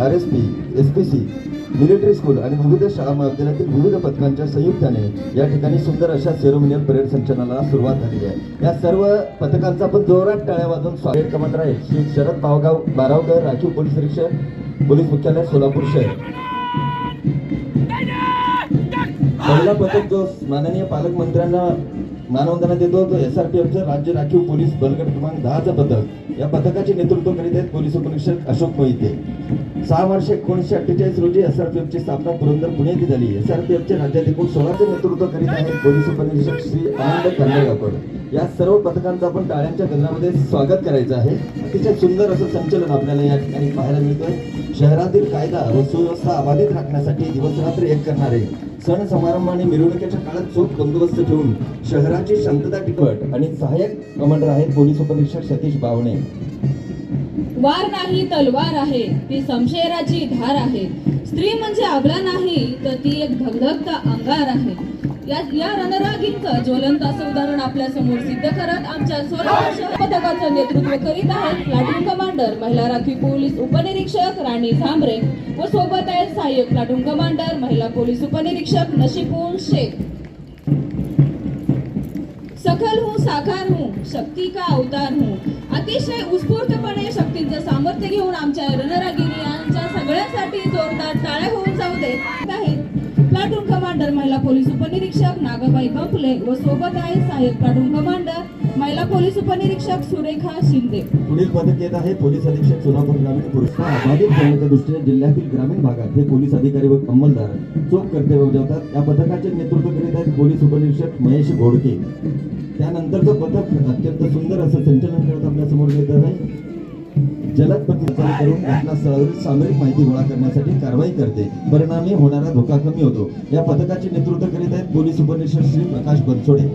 R S P S P C military school आणि विविध शाळा महाविद्यालयातील विविध पथकांच्या संयुक्ताने या ठिकाणी सुंदर अशा सेरोमोनियल परेड संचलनाला सुरुवात झाली आहे. या सर्व पथकांचा आपण जोरात टाळ्या वाजून स्वागत. कमांडर आहे श्री शरद भावगाव बारावकर राखीव पोलीस निरीक्षक पोलीस मुख्यालय सोलापूर शहर. पहिला पथक जो माननीय पालकमंत्र्यांना मानवंदना देतो एसआरपीएफचं राज्य राखीव पोलीस बलगट क्रमांक दहाचं पथक. या पथकाचे नेतृत्व करीत आहेत पोलीस उपनिरीक्षक अशोक मोहिते. सहा मार्च एकोणीसशे अठ्ठेचाळीस रोजी एस आर पी स्थापना पुरंदर पुणे येथे झाली एस आर पी राज्यात एकूण सोळाचे नेतृत्व करीत आहेत पोलीस उपनिरीक्षक श्री आनंद खांडेगावकर या सर्व पथकांचं आपण टाळ्यांच्या गजरामध्ये स्वागत करायचं आहे. अतिशय सुंदर असं संचलन आपल्याला या ठिकाणी पाहायला मिळतोय. शहरातील कायदा व सुव्यवस्था अबाधित राखण्यासाठी दिवसरात्र एक करणारे सण समारंभ आणि मिरवणुकीच्या काळात चोख बंदोबस्त ठेवून शहराची शांतता टिकवट आणि सहाय्यक कमांडर आहेत पोलीस उपनिरीक्षक सतीश बावणे. वार नाही तलवार आहे. ती समशेराची धार आहे. स्त्री म्हणजे आबला नाही तर ती एक धगधगता अंगार आहे. या या रणरागींचं ज्वलंत असं उदाहरण आपल्यासमोर सिद्ध करत आमच्या सोलापूर पथकाचं नेतृत्व करीत आहेत प्लाटून कमांडर महिला राखीव पोलीस उपनिरीक्षक राणी झांबरे व सोबत आहेत सहाय्यक प्लाटून कमांडर महिला पोलीस उपनिरीक्षक नशिपून शेख. सखल हूँ साकार हूँ शक्ती का अवतार हूँ. अतिशय उत्स्फूर्तपणे शक्तींचं सामर्थ्य घेऊन आमच्या रणरागिरी यांच्या सगळ्यांसाठी जोरदार टाळ्या होऊन जाऊ देत आहेत. प्लाटून कमांडर महिला पोलीस उपनिरीक्षक नागबाई कंपले व सोबत आहे साहेब प्लाटून कमांडर महिला पोलीस उपनिरीक्षक सुरेखा शिंदे. पुढील पदक येत आहे. पोलीस अधीक्षक सोलापूर ग्रामीण पुरस्कार अबाधित करण्याच्या दृष्टीने जिल्ह्यातील ग्रामीण भागात हे पोलीस अधिकारी व अंमलदार चोख कर्तव्य बजावतात. या पथकाचे नेतृत्व करीत आहेत पोलीस उपनिरीक्षक महेश घोडके. त्यानंतरचं पथक अत्यंत सुंदर असं संचलन करत आपल्यासमोर येत आहे. जलद प्रतिचार करून घटनास्थळावरील सामरिक माहिती गोळा करण्यासाठी कारवाई करते. परिणामी होणारा धोका कमी होतो. या पथकाचे नेतृत्व करीत आहेत पोलीस उपनिरीक्षक श्री प्रकाश बनसोडे.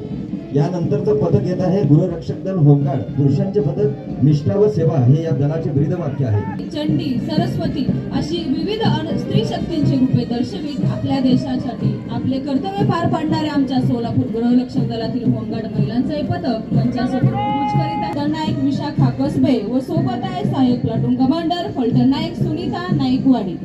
यानंतरचं पथक येत आहे गृहरक्षक दल होमगार्ड. पुरुषांचे पथक निष्ठा व सेवा हे या दलाचे ब्रीद वाक्य आहे. चंडी सरस्वती अशी विविध स्त्री शक्तींची रूपे दर्शवित आपल्या देशासाठी. आपले कर्तव्य पार पाडणाऱ्या आमच्या सोलापूर गृहरक्षक दलातील होमगार्ड महिलांचं हे पथक पंचासोबत कसबे व सोबत आहे सहाय्यक प्लाटून कमांडर फलटण नाईक सुनीता नाईकवाडी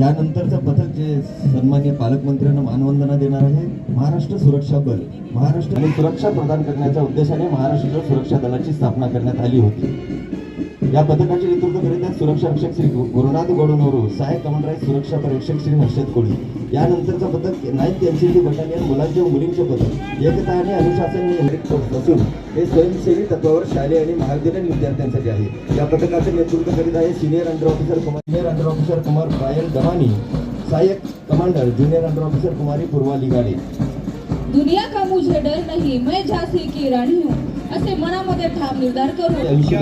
यानंतरचं पथक जे सन्मान्य पालकमंत्र्यांना मानवंदना देणार आहे महाराष्ट्र सुरक्षा बल. महाराष्ट्र आणि सुरक्षा प्रदान करण्याच्या उद्देशाने महाराष्ट्र सुरक्षा दलाची स्थापना करण्यात आली होती. या पथकाचे नेतृत्व करीत आहेत सुरक्षा रक्षक श्री गुरुनाथ गोडनोरू सहाय्यक कमांडर आहेत सुरक्षा परीक्षक श्री हर्षद कोळी. यानंतरचं पथक नाईक एनसीटी बटालियन मुलांचे व मुलींचे पथक. एकता आणि अनुशासन नियंत्रित असून हे स्वयंसेवी तत्वावर शालेय आणि महाविद्यालयीन विद्यार्थ्यांसाठी आहे. या पथकाचे नेतृत्व करीत आहे senior under officer Kumar senior under officer Kumar Payal Damani सहाय्यक commander junior under officer Kumari Purva Ligade दुनिया का मुझे डर नहीं मैं झांसी की रानी हूँ। असे मनामध्ये ठाम निर्धार करून आयुष्य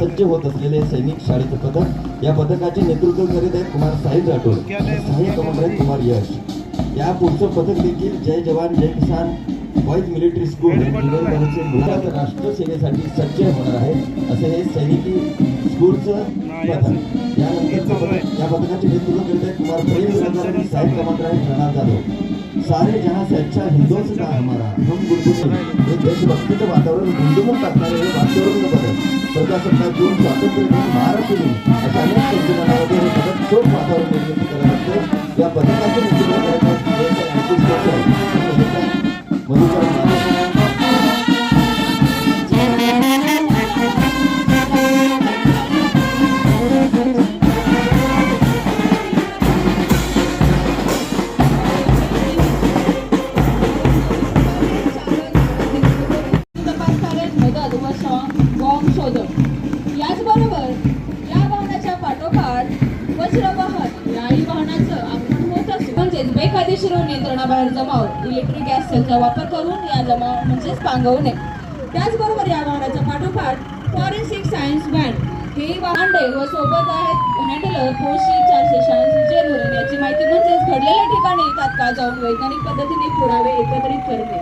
सज्ज होत असलेले सैनिक शाळेचे पथक या पथकाचे नेतृत्व करीत आहेत कुमार साहिल राठोड सहाय्यक कमांडर आहेत कुमार यश. या पुढचं पथक देखील जय जवान जय किसान बॉईज मिलिटरी स्कूल दलाचे राष्ट्र सेवेसाठी सज्ज होणार आहे असे हे सैनिकी स्कूलचं पथक. यानंतर या पथकाचे नेतृत्व करीत आहेत कुमार प्रेम सरदार आणि साहेब कमांडर आहेत प्रणव जाधव. सारे जहां से अच्छा हिंदुस्तान का हमारा? हम गुरु हे देशभक्तीचं वातावरण प्रजासत्ताक दिन स्वातंत्र्य दिन महाराष्ट्र दिन अशा अनेक संचलनामध्ये हे पथक चोख वातावरण निर्मिती करत असते या पथकाचे बेकायदेशीर नियंत्रणाबाहेर जमाव इलेक्ट्रिक गॅस सेलचा वापर करून या जमाव म्हणजेच पांगवणे. त्याचबरोबर या वाहनाच्या पाठोपाठ फॉरेन्सिक सायन्स बँड हे वाहंडे व सोबत आहेत हँडलर पोशी चारशे शहाऐंशी धोरण याची माहिती म्हणजेच घडलेल्या ठिकाणी तात्काळ जाऊन वैज्ञानिक पद्धतीने पुरावे एकत्रित करणे.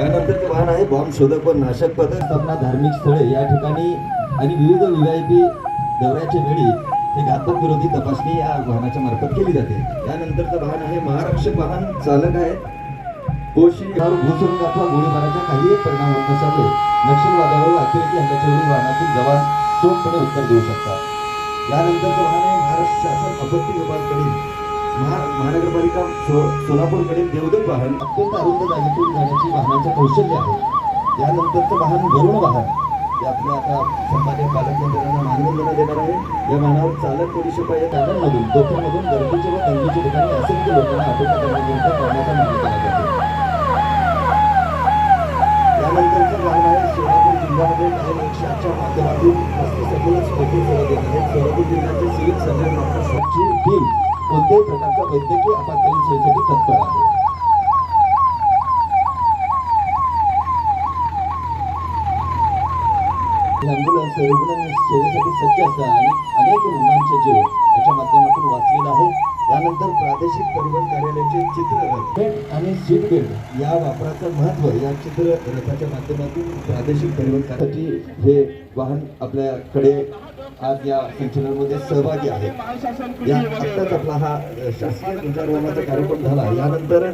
यानंतरचे वाहन आहे बॉम्ब शोधक व नाशक पथक स्थापना धार्मिक स्थळे या ठिकाणी आणि विविध व्ही आय पी दौऱ्याच्या वेळी हे घातक विरोधी तपासणी या वाहनाच्या मार्फत केली जाते. त्यानंतरचं वाहन आहे महाराष्ट्र वाहन चालक आहे. कोशी यावर घुसरून अथवा गोळीबाराचा काही परिणाम होत नसल्यामुळे नक्षलवादावर व अतिरेकी हल्ल्याच्या वाहनातील जवान चोखपणे उत्तर देऊ शकतात. यानंतरचं वाहन आहे महाराष्ट्र शासन आपत्ती विभागाकडील महा महानगरपालिका सो- सोलापूरकडील देवदत्त वाहन. अत्यंत अरुंद जागेतून जाण्याची वाहनाचं कौशल्य आहे. यानंतरचं वाहन वरुण वाहन. ते आपल्या आता सन्मान्य पालकमंत्र्यांना मानवंदना देणार आहे. या मानावर चालक पोलीस पाहिजे या डोक्यामधून गर्दीचे व दंगीच्या ठिकाणी असंख्य लोकांना आटोक्यात आणण्याकरिता करण्याचा मागणी केला जातो. यानंतरचं वाहन आहे सोलापूर जिल्ह्यामध्ये काही एकशे आठच्या माध्यमातून वस्ती सखोलच मोठी सेवा देत आहे सोलापूर जिल्ह्याचे सिव्हिल सर्जन डॉक्टर शॉपची टीम कोणत्याही प्रकारच्या वैद्यकीय आपत्कालीन सोयीसाठी तत्पर आहे ही सेवेसाठी सज्ज असतात आणि अनेक रुग्णांचे जीव याच्या माध्यमातून वाचलेला आहे. यानंतर प्रादेशिक परिवहन कार्यालयाचे चित्ररथ बेल्ट आणि सीट बेल्ट या वापराचं महत्त्व या चित्ररथाच्या माध्यमातून प्रादेशिक परिवहन कार्यासाठी हे वाहन आपल्याकडे आज या संचलनामध्ये सहभागी आहे. या आत्ताच आपला हा शासकीय ध्वजारोहणाचा कार्यक्रम झाला. यानंतर